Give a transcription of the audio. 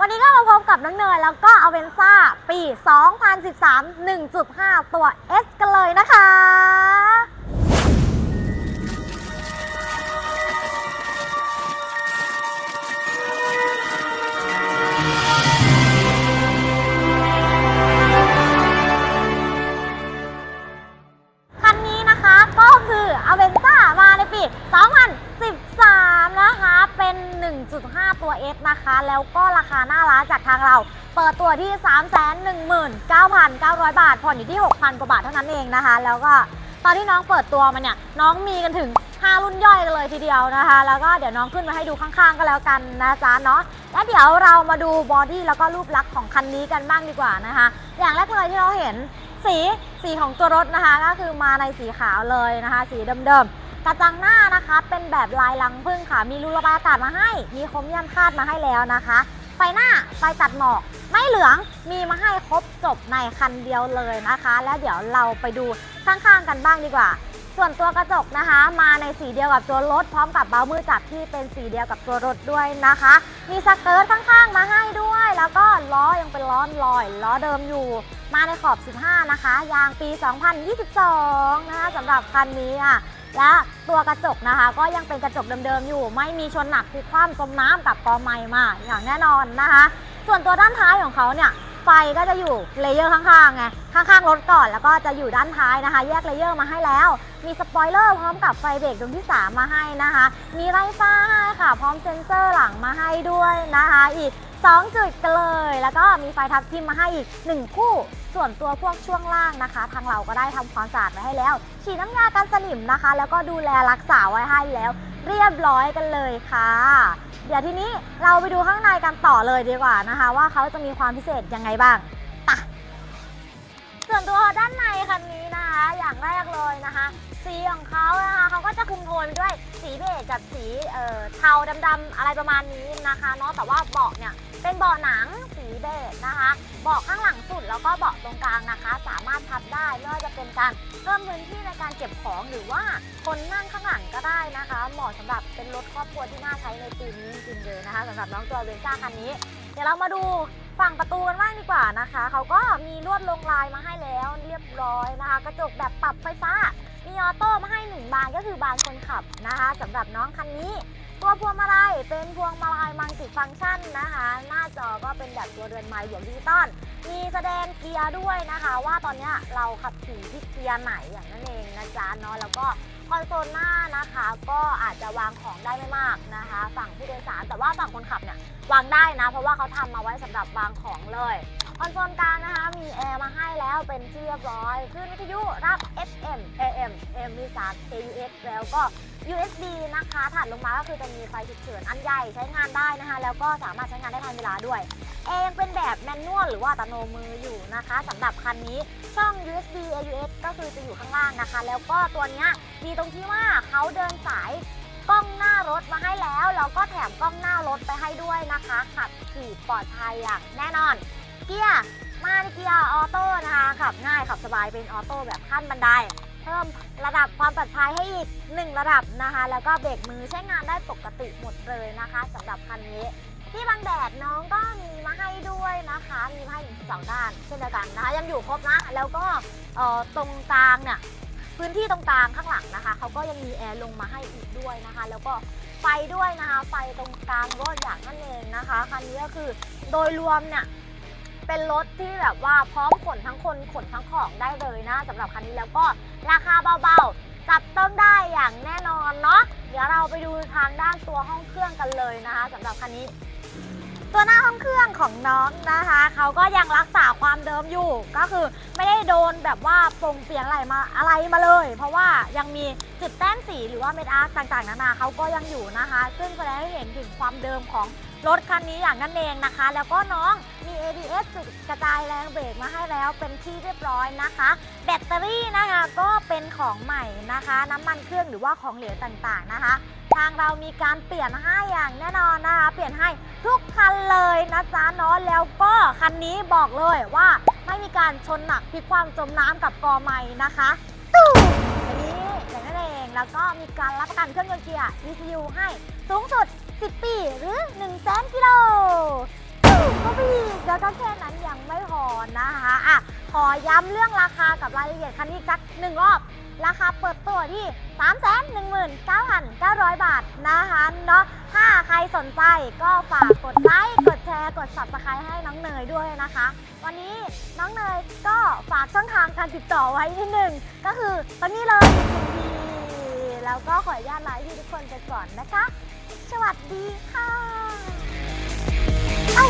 วันนี้ก็มาพบกับน้องเนยแล้วก็อเวนซ่าปี 2013 1.5 ตัว S กันเลยนะคะ 1.5 ตัว S นะคะ แล้วก็ราคาหน้าร้านจากทางเรา เปิดตัวที่ 319,900 บาท ผ่อนอยู่ที่ 6,000 กว่าบาทเท่านั้นเองนะคะ แล้วก็ตอนที่น้องเปิดตัวมันเนี่ย น้องมีกันถึง 5 รุ่นย่อยกันเลยทีเดียวนะคะ แล้วก็เดี๋ยวน้องขึ้นมาให้ดูข้างๆก็แล้วกันนะจ๊ะเนาะ และเดี๋ยวเรามาดูบอดี้แล้วก็รูปลักษณ์ของคันนี้กันบ้างดีกว่านะคะ อย่างแรกเลยที่เราเห็นสีสีของตัวรถนะคะ ก็คือมาในสีขาวเลยนะคะ สีเดิมๆ กระจังหน้านะคะ เป็นแบบลายลังพึ่งค่ะ มีรูระบายอากาศมาให้ มีคมเยี่ยมคาดมาให้แล้วนะคะ ไฟหน้าไฟตัดหมอก ไม่เหลือง มีมาให้ครบจบในคันเดียวเลยนะคะ แล้วเดี๋ยวเราไปดูข้างๆกันบ้างดีกว่า ส่วนตัวกระจกนะคะ มาในสีเดียวกับตัวรถ พร้อมกับเบามือจับที่เป็นสีเดียวกับตัวรถด้วยนะคะ มีสเกิร์ตข้างๆมาให้ด้วย แล้วก็ล้อยังเป็นล้อลอย ล้อเดิมอยู่ มาในขอบ 15 นะคะ ยางปี 2022 นะคะสำหรับคันนี้อะ และตัวกระจกนะคะ ก็ยังเป็นกระจกเดิมๆอยู่ ไม่มีชนหนักพลิกคว่ำจมน้ำกับกอไม้มาอย่างแน่นอนนะคะ ส่วนตัวด้านท้ายของเขาเนี่ย ไฟก็จะอยู่เลเยอร์ข้างๆไงข้างๆรถก่อนแล้วก็จะอยู่ด้านท้ายนะคะ แยกเลเยอร์มาให้แล้ว มีสปอยเลอร์พร้อมกับไฟเบรกดวงที่ 3 มาให้นะคะ มีไร้ฟ้าให้ค่ะ พร้อมเซ็นเซอร์หลังมาให้ด้วยนะคะ อีก 2 จุดกันเลย แล้วก็มีไฟทับทิมมาให้อีก 1 คู่ ส่วนตัวพวกช่วงล่างนะคะ ทางเราก็ได้ทำความสะอาดไว้ให้แล้ว ฉีดน้ำยากันสนิมนะคะ แล้วก็ดูแลรักษาไว้ให้แล้ว เรียบร้อยกันเลยค่ะ เดี๋ยวทีนี้เราไปดูข้างในกันต่อเลยดีกว่านะคะ ว่าเขาจะมีความพิเศษยังไงบ้างปะส่วนตัวด้านในคันนี้นะคะ อย่างแรกเลยนะคะ สีของเขานะคะเขาก็จะคุมโทนด้วยสีเบจกับสีเอ่อเทาดำๆอะไรประมาณนี้นะคะเนาะแต่ว่าเบาะเนี่ยเป็นเบาะหนังีเบจนะคะเบาะข้างหลังสุดแล้วก็เบาะตรงกลางนะคะ สามารถพับได้ไม่ว่าจะเป็นการเพิ่มพื้นที่ในการเก็บของหรือว่าคนนั่งข้างหลังก็ได้นะคะ เหมาะสำหรับเป็นรถครอบครัวที่น่าใช้ในปีนี้จริงๆเลยนะคะสำหรับน้องตัวเวนซ่าคันนี้ เดี๋ยวเรามาดูฝั่งประตูกันบ้างดีกว่านะคะ เขาก็มีลวดลงลายมาให้แล้วเรียบร้อยนะคะ กระจกแบบปรับไฟฟ้า มีออโต้มาให้หนึ่งบานก็คือบานคนขับนะคะสำหรับน้องคันนี้ ตัวพวงมาลัยเป็นพวงมาลัยมัลติฟังก์ชันนะคะ หน้าจอก็เป็นแบบตัวเรือนไม้บวกดิจิตอลมีแสดงเกียร์ด้วยนะคะ ว่าตอนนี้เราขับขี่ที่เกียร์ไหนอย่างนั้นเองนะจ๊ะเนาะแล้วก็คอนโซลหน้านะคะ ก็อาจจะวางของได้ไม่มากนะคะ ฝั่งผู้โดยสารแต่ว่าฝั่งคนขับเนี่ยวางได้นะ เพราะว่าเขาทำมาไว้สำหรับวางของเลย คอนโซลกลางนะคะ มีแอร์มาให้แล้วเป็นที่เรียบร้อยคลื่นวิทยุรับ FM AM MP3 AUX แล้วก็ USB นะคะถัดลงมาก็คือจะมีไฟฉุกเฉินอันใหญ่ใช้งานได้นะคะ แล้วก็สามารถใช้งานได้ทันเวลาด้วยแองเป็นแบบแมนนวลหรือว่าตโนมืออยู่นะคะสำหรับคันนี้ช่อง USB AUX ก็คือจะอยู่ข้างล่างนะคะ แล้วก็ตัวนี้ดีตรงที่ว่าเขาเดินสายกล้องหน้ารถมาให้แล้วแล้วก็แถมกล้องหน้ารถไปให้ด้วยนะคะขับขี่ปลอดภัยอย่างแน่นอน เกียร์มาในเกียร์ออโต้นะคะขับง่ายขับสบายเป็นออโต้แบบขั้นบันได เพิ่มระดับความปลอดภัยให้อีก 1 ระดับนะคะ แล้วก็เบรกมือใช้งานได้ปกติหมดเลยนะคะสำหรับคันนี้ ที่บังแดดน้องก็มีมาให้ด้วยนะคะ มีมาให้ถึงสองด้านเช่นเดียวกันนะคะยังอยู่ครบนะ แล้วก็เอ่อตรงกลางเนี่ยพื้นที่ตรงกลางข้างหลังนะคะเขาก็ยังมีแอร์ลงมาให้อีกด้วยนะคะ แล้วก็ไฟด้วยนะคะ ไฟตรงกลางรถอย่างนั่นเองนะคะ คันนี้ก็คือโดยรวมเนี่ย เป็นรถที่แบบว่าพร้อมขนทั้งคนขนทั้งของได้เลยนะสำหรับคันนี้แล้วก็ราคาเบาๆ จับต้องได้อย่างแน่นอนเนาะเดี๋ยวเราไปดูทางด้านตัวห้องเครื่องกันเลยนะคะสำหรับคันนี้ ตัวหน้าห้องเครื่องของน้องนะคะเขาก็ยังรักษาความเดิมอยู่ ก็คือไม่ได้โดนแบบว่าปรงเปลี่ยนอะไรมาอะไรมาเลย เพราะว่ายังมีจุดแต้มสีหรือว่าเม็ดอาร์คต่างๆนานาเขาก็ยังอยู่นะคะ ซึ่งแสดงให้เห็นถึงความเดิมของ รถคันนี้อย่างนั้นเองนะคะ แล้วก็น้องมี ABS จุดกระจายแรงเบรกมาให้แล้วเป็นที่เรียบร้อยนะคะ แบตเตอรี่นะคะก็เป็นของใหม่นะคะ น้ำมันเครื่องหรือว่าของเหลวต่างๆนะคะ ทางเรามีการเปลี่ยนให้อย่างแน่นอนนะคะ เปลี่ยนให้ทุกคันเลยนะจ๊ะเนาะแล้วก็คันนี้บอกเลยว่าไม่มีการชนหนักพลิกความจมน้ำกับกอไม้นะคะตู้อันนี้อย่างนั้นเองแล้วก็มีการรับประกันเครื่องยนต์เกียร์ ECU ให้สูงสุด 10 ปี หรือ 1 0 0 0 0 0กิโลตู้แล้วก็แค่นั้นยังไม่พอนะคะอะขอย้ำเรื่องราคากับรายละเอียดคันนี้สักหนึ่งรอบ ราคาเปิดตัวที่ 3 1 9 9 0 0 บาทนะคะเนาะถ้าใครสนใจก็ฝากกดไลค์กดแชร์กด subscribe ให้น้องเนยด้วยนะคะ วันนี้น้องเนยก็ฝากช่องทางการติดต่อไว้นิดหนึ่งก็คือตอนนี้เลย แล้วก็ขออนุญาตลาพี่ทุกคนไปก่อนนะคะ สวัสดีค่ะ เอ้า